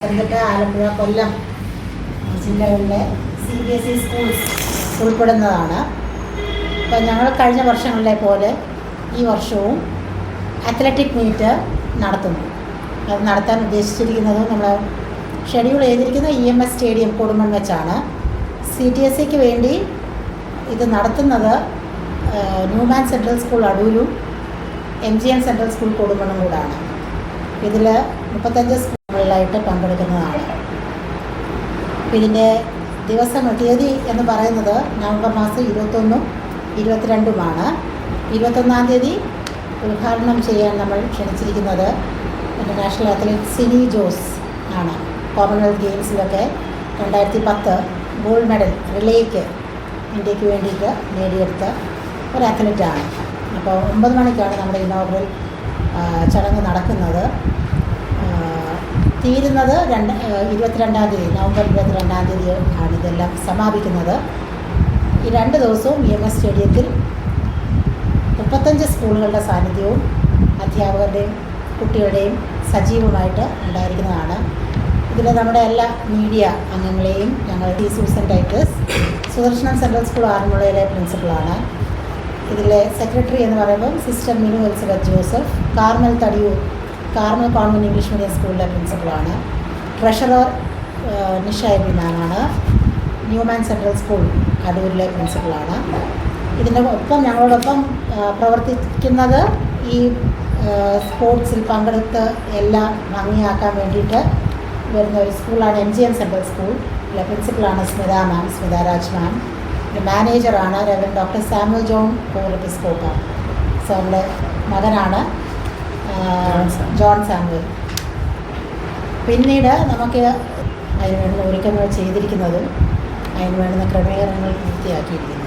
പത്തനംതിട്ട ആലപ്പുഴ കൊല്ലം ജില്ലകളിലെ C B S E schools ഉൾപ്പെടുന്നതാണ്. ഇപ്പം ഞങ്ങൾ കഴിഞ്ഞ വർഷങ്ങളിലെ പോലെ ഈ വർഷവും അത്ലറ്റിക് മീറ്റ് നടത്തുന്നു. അത് നടത്താൻ ഉദ്ദേശിച്ചിരിക്കുന്നത് നമ്മൾ ഷെഡ്യൂൾ ചെയ്തിരിക്കുന്ന E M S stadium Kodumon വെച്ചാണ്. സി ടി എസ് സിക്ക് വേണ്ടി ഇത് നടത്തുന്നത് Newman central school അടൂരും M G N central school കൊടുമണ്ണും കൂടാണ്. ഇതിൽ മുപ്പത്തഞ്ച് സ്കൂളുകളിലായിട്ട് പങ്കെടുക്കുന്നതാണ്. ഇതിന്റെ ദിവസം തീയതി എന്ന് പറയുന്നത് നവംബർ മാസം ഇരുപത്തൊന്നും ഇരുപത്തിരണ്ടുമാണ്. ഇരുപത്തൊന്നാം തീയതി ഉദ്ഘാടനം ചെയ്യാൻ നമ്മൾ ക്ഷണിച്ചിരിക്കുന്നത് ഇന്റർനാഷണൽ അത്ലറ്റ് സിനി ജോസ് ആണ്. കോമൺവെൽത്ത് ഗെയിംസിലൊക്കെ രണ്ടായിരത്തി പത്ത് ഗോൾഡ് മെഡൽ റിലേക്ക് ഇന്ത്യയ്ക്ക് വേണ്ടിയിട്ട് നേടിയെടുത്ത ഒരു അത്ലറ്റാണ് അപ്പോൾ ഒമ്പത് മണിക്കാണ് നമ്മുടെ ഇനോഗ്രൽ ചടങ്ങ് നടക്കുന്നത്. തീരുന്നത് രണ്ട് ഇരുപത്തിരണ്ടാം തീയതി നവംബർ ഇരുപത്തിരണ്ടാം തീയതി ആണ് ഇതെല്ലാം സമാപിക്കുന്നത്. ഈ രണ്ട് ദിവസവും ഇ എം എസ് സ്റ്റേഡിയത്തിൽ മുപ്പത്തഞ്ച് സ്കൂളുകളുടെ സാന്നിധ്യവും അധ്യാപകരുടെയും കുട്ടികളുടെയും സജീവമായിട്ട് ഉണ്ടായിരിക്കുന്നതാണ്. ഇതിൽ നമ്മുടെ എല്ലാ മീഡിയ അംഗങ്ങളെയും ഞങ്ങൾ T Susan Titus Sudarshanam central school ആറന്മുളയിലെ പ്രിൻസിപ്പളാണ്. ഇതിലെ സെക്രട്ടറി എന്ന് പറയുമ്പം sister Minu Elizabeth Joseph Carmel Thadiyoor Carmel convent English medium സ്കൂളിലെ പ്രിൻസിപ്പളാണ്. ട്രഷറർ നിഷ എബിനാനാണ് ന്യൂമാൻ സെൻട്രൽ സ്കൂൾ കടൂരിലെ പ്രിൻസിപ്പളാണ്. ഇതിന്റെ ഒപ്പം ഞങ്ങളോടൊപ്പം പ്രവർത്തിക്കുന്നത് ഈ സ്പോർട്സിൽ പങ്കെടുത്ത് എല്ലാം ഭംഗിയാക്കാൻ വേണ്ടിയിട്ട് വരുന്ന ഒരു സ്കൂളാണ് M G M central school. പ്രിൻസിപ്പളാണ് Smitha ma'am Smitha Raj ma'am. മാനേജറാണ് രവൻ ഡോക്ടർ സാമുൽ ജോൺ കോറിപ്പിസ്കോപ്പ സാറിന്റെ മകനാണ്. John Samuel. പിന്നീട് നമുക്ക് അതിന് ഒരുക്കങ്ങൾ ചെയ്തിരിക്കുന്നതും അതിന് വേണ്ടുന്ന ക്രമീകരണങ്ങൾ പൂർത്തിയാക്കിയിരിക്കുന്നു.